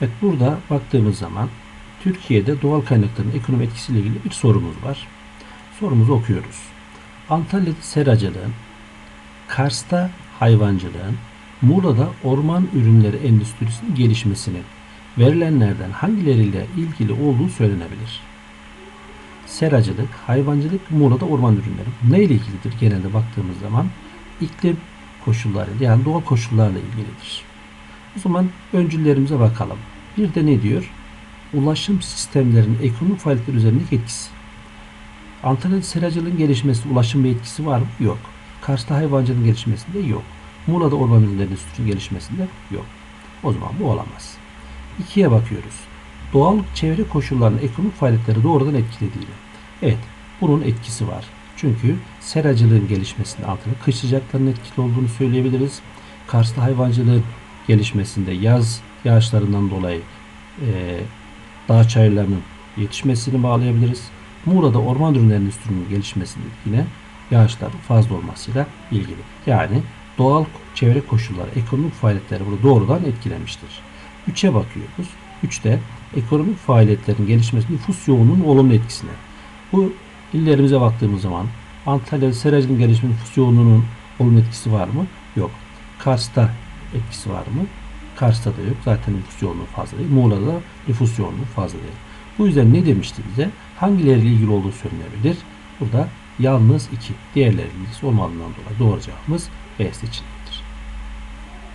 Evet burada baktığımız zaman Türkiye'de doğal kaynakların ekonomi etkisiyle ilgili bir sorumuz var. Sorumuzu okuyoruz. Antalya'da seracılığın, Kars'ta hayvancılığın, Muğla'da orman ürünleri endüstrisinin gelişmesinin verilenlerden hangileriyle ilgili olduğu söylenebilir. Seracılık, hayvancılık, Muğla'da orman ürünleri. Ne ile ilgilidir genelde baktığımız zaman? iklim koşulları yani doğal koşullarla ilgilidir. O zaman öncüllerimize bakalım. Bir de ne diyor? Ulaşım sistemlerinin ekonomik faaliyetler üzerindeki etkisi. Antalya'da seracılığın gelişmesinde ulaşım bir etkisi var mı? Yok. Kars'ta hayvancılığın gelişmesinde yok. Muğla'da orman ürünleri endüstrisinin gelişmesinde yok. O zaman bu olamaz. İkiye bakıyoruz. Doğal çevre koşullarının ekonomik faaliyetleri doğrudan etkilediğini. Evet, bunun etkisi var. Çünkü seracılığın gelişmesinde altına kış sıcaklarının etkili olduğunu söyleyebiliriz. Kars'ta hayvancılığın gelişmesinde yaz yağışlarından dolayı e, dağ çayırlarının yetişmesini bağlayabiliriz. Muğla'da orman ürünleri endüstrisinin gelişmesinde yine yağışların fazla olmasıyla ilgili. Yani doğal çevre koşulları, ekonomik faaliyetleri burada doğrudan etkilemiştir. 3'e bakıyoruz. 3'te ekonomik faaliyetlerin gelişmesi nüfus yoğunluğunun olumlu etkisine. Bu illerimize baktığımız zaman Antalya'da seracılığın gelişmesi nüfus yoğunluğunun olumlu etkisi var mı? Yok. Kars'ta etkisi var mı? Kars'ta da yok. Zaten nüfus yoğunluğu fazla değil. Muğla'da da nüfus yoğunluğu fazla değil. Bu yüzden ne demişti bize? Hangileriyle ilgili olduğu söylenebilir. Burada yalnız iki. Diğerleriyle ilgisi olmadığından dolayı doğru cevabımız B seçeneği.